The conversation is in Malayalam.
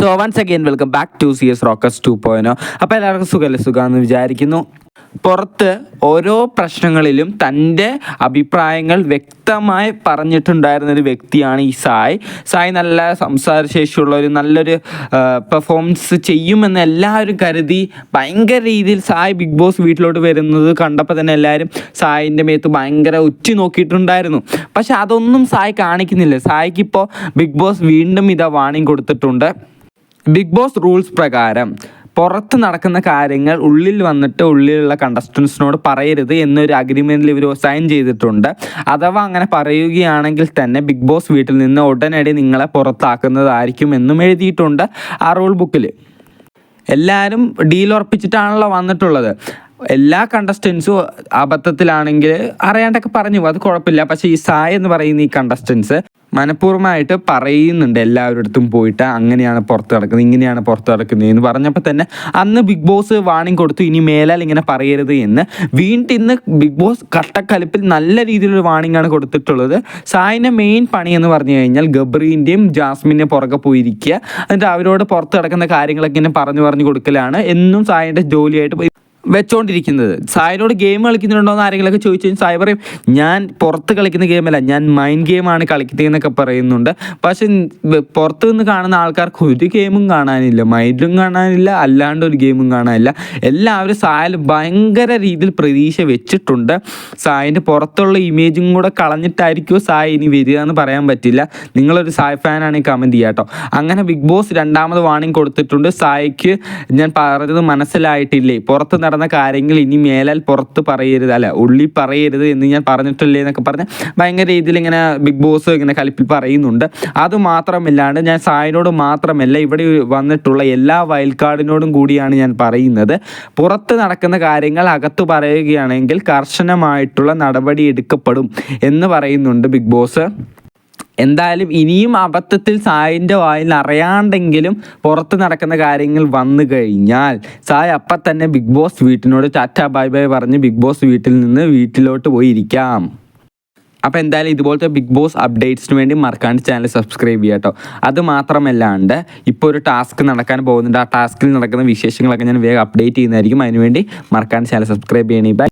So once again welcome back to C S rocks two point o അപ്പോൾ എല്ലാവർക്കും സുഖമല്ലേ സുഖമെന്ന് വിചാരിക്കുന്നു. പുറത്ത് ഓരോ പ്രശ്നങ്ങളിലും തന്റെ അഭിപ്രായങ്ങൾ വ്യക്തമായി പറഞ്ഞിട്ടുണ്ടായിരുന്ന ഒരു വ്യക്തിയാണ് ഈ സായ്. സായ് നല്ല സംസാരശേഷിയുള്ള ഒരു നല്ലൊരു പെർഫോമൻസ് ചെയ്യുമെന്ന് എല്ലാവരും കരുതി ഭയങ്കര രീതിയിൽ സായ് ബിഗ് ബോസ് വീട്ടിലോട്ട് വരുന്നത് കണ്ടപ്പോൾ തന്നെ എല്ലാവരും സായിന്റെ മേത്ത് ഭയങ്കര ഉറ്റി നോക്കിയിട്ടുണ്ടായിരുന്നു. പക്ഷെ അതൊന്നും സായ് കാണിക്കുന്നില്ല. സായിക്ക് ഇപ്പോൾ ബിഗ് ബോസ് വീണ്ടും ഇതാ വാണിംഗ് കൊടുത്തിട്ടുണ്ട്. ബിഗ് ബോസ് റൂൾസ് പ്രകാരം പുറത്ത് നടക്കുന്ന കാര്യങ്ങൾ ഉള്ളിൽ വന്നിട്ട് ഉള്ളിലുള്ള കണ്ടസ്റ്റൻസിനോട് പറയരുത് എന്നൊരു അഗ്രിമെന്റിൽ ഇവർ സൈൻ ചെയ്തിട്ടുണ്ട്. അഥവാ അങ്ങനെ പറയുകയാണെങ്കിൽ തന്നെ ബിഗ് ബോസ് വീട്ടിൽ നിന്ന് ഉടനടി നിങ്ങളെ പുറത്താക്കുന്നതായിരിക്കും എന്നും എഴുതിയിട്ടുണ്ട് ആ റൂൾ ബുക്കിൽ എല്ലാവരും ഡീൽ ഉറപ്പിച്ചിട്ടാണല്ലോ വന്നിട്ടുള്ളത്. എല്ലാ കണ്ടസ്റ്റൻസും അബദ്ധത്തിലാണെങ്കിൽ അറിയാണ്ടൊക്കെ പറഞ്ഞു അത് കുഴപ്പമില്ല. പക്ഷേ ഈ സായ എന്ന് പറയുന്ന ഈ കണ്ടസ്റ്റൻസ് മനഃപൂർവമായിട്ട് പറയുന്നുണ്ട് എല്ലാവരുടെ അടുത്തും പോയിട്ട് അങ്ങനെയാണ് പുറത്ത് നടക്കുന്നത് ഇങ്ങനെയാണ് പുറത്ത് നടക്കുന്നത് എന്ന് പറഞ്ഞപ്പോൾ തന്നെ അന്ന് ബിഗ് ബോസ് വാണിംഗ് കൊടുത്തു ഇനി മേലാൽ ഇങ്ങനെ പറയരുത് എന്ന്. വീണ്ടും ഇന്ന് ബിഗ് ബോസ് കട്ടക്കലിപ്പിൽ നല്ല രീതിയിലൊരു വാണിംഗ് ആണ് കൊടുത്തിട്ടുള്ളത്. സായിന്റെ മെയിൻ പണി എന്ന് പറഞ്ഞു കഴിഞ്ഞാൽ ഗബ്രീന്റെയും ജാസ്മിന്റെയും പുറകെ പോയിരിക്കുക. എന്നിട്ട് അവരോട് പുറത്ത് നടക്കുന്ന കാര്യങ്ങളൊക്കെ ഇങ്ങനെ പറഞ്ഞു പറഞ്ഞു കൊടുക്കലാണ്. എന്നും സായിന്റെ ജോലിയായിട്ട് വെച്ചോണ്ടിരിക്കുന്നത്. സായിനോട് ഗെയിം കളിക്കുന്നുണ്ടോ എന്ന് ആരെങ്കിലുമൊക്കെ ചോദിച്ചു കഴിഞ്ഞാൽ സായി പറയും ഞാൻ പുറത്ത് കളിക്കുന്ന ഗെയിമല്ല ഞാൻ മൈൻഡ് ഗെയിമാണ് കളിക്കുന്നതെന്നൊക്കെ പറയുന്നുണ്ട്. പക്ഷെ പുറത്ത് നിന്ന് കാണുന്ന ആൾക്കാർക്ക് ഒരു ഗെയിമും കാണാനില്ല മൈൻഡും കാണാനില്ല അല്ലാണ്ട് ഒരു ഗെയിമും കാണാനില്ല. എല്ലാവരും സായിൽ ഭയങ്കര രീതിയിൽ പ്രതീക്ഷ വെച്ചിട്ടുണ്ട്. സായിന്റെ പുറത്തുള്ള ഇമേജും കൂടെ കളഞ്ഞിട്ടായിരിക്കുമോ സായി ഇനി വരിക എന്ന് പറയാൻ പറ്റില്ല. നിങ്ങളൊരു സായ് ഫാനാണെങ്കിൽ കമന്റ് ചെയ്യാം കേട്ടോ. അങ്ങനെ ബിഗ് ബോസ് രണ്ടാമത് വാണിംഗ് കൊടുത്തിട്ടുണ്ട്. സായിക്ക് ഞാൻ പറഞ്ഞത് മനസ്സിലായിട്ടില്ലേ? പുറത്ത് നടന്ന കാര്യങ്ങൾ ഇനി മേലാൽ പുറത്ത് പറയരുത്. അല്ല ഉള്ളി പറയരുത് എന്ന് ഞാൻ പറഞ്ഞിട്ടില്ലേ എന്നൊക്കെ പറഞ്ഞ് ഭയങ്കര രീതിയിൽ ഇങ്ങനെ ബിഗ് ബോസ് ഇങ്ങനെ കലിപ്പിൽ പറയുന്നുണ്ട്. അത് മാത്രമില്ലാണ്ട് ഞാൻ സായിനോട് മാത്രമല്ല ഇവിടെ വന്നിട്ടുള്ള എല്ലാ വയൽക്കാടിനോടും കൂടിയാണ് ഞാൻ പറയുന്നത്. പുറത്ത് നടക്കുന്ന കാര്യങ്ങൾ അകത്ത് പറയുകയാണെങ്കിൽ കർശനമായിട്ടുള്ള നടപടി എടുക്കപ്പെടും എന്ന് പറയുന്നുണ്ട് ബിഗ് ബോസ്. എന്തായാലും ഇനിയും അബദ്ധത്തിൽ സായിന്റെ വായിൽ അറിയാണ്ടെങ്കിലും പുറത്ത് നടക്കുന്ന കാര്യങ്ങൾ വന്നു കഴിഞ്ഞാൽ സായ് അപ്പം തന്നെ ബിഗ് ബോസ് വീട്ടിനോട് ടാറ്റ ബൈ ബൈ പറഞ്ഞ് ബിഗ് ബോസ് വീട്ടിൽ നിന്ന് വീട്ടിലോട്ട് പോയിരിക്കാം അപ്പോൾ എന്തായാലും ഇതുപോലത്തെ ബിഗ് ബോസ് അപ്ഡേറ്റ്സിന് വേണ്ടി മറക്കാണ്ട് ചാനൽ സബ്സ്ക്രൈബ് ചെയ്യുക കേട്ടോ. അത് മാത്രമല്ലാണ്ട് ഇപ്പോൾ ഒരു ടാസ്ക് നടക്കാൻ പോകുന്നുണ്ട്. ആ ടാസ്കിൽ നടക്കുന്ന വിശേഷങ്ങളൊക്കെ ഞാൻ വേഗം അപ്ഡേറ്റ് ചെയ്യുന്നതായിരിക്കും. അതിനുവേണ്ടി മറക്കാണ്ട് ചാനൽ സബ്സ്ക്രൈബ് ചെയ്യണേ. ബൈ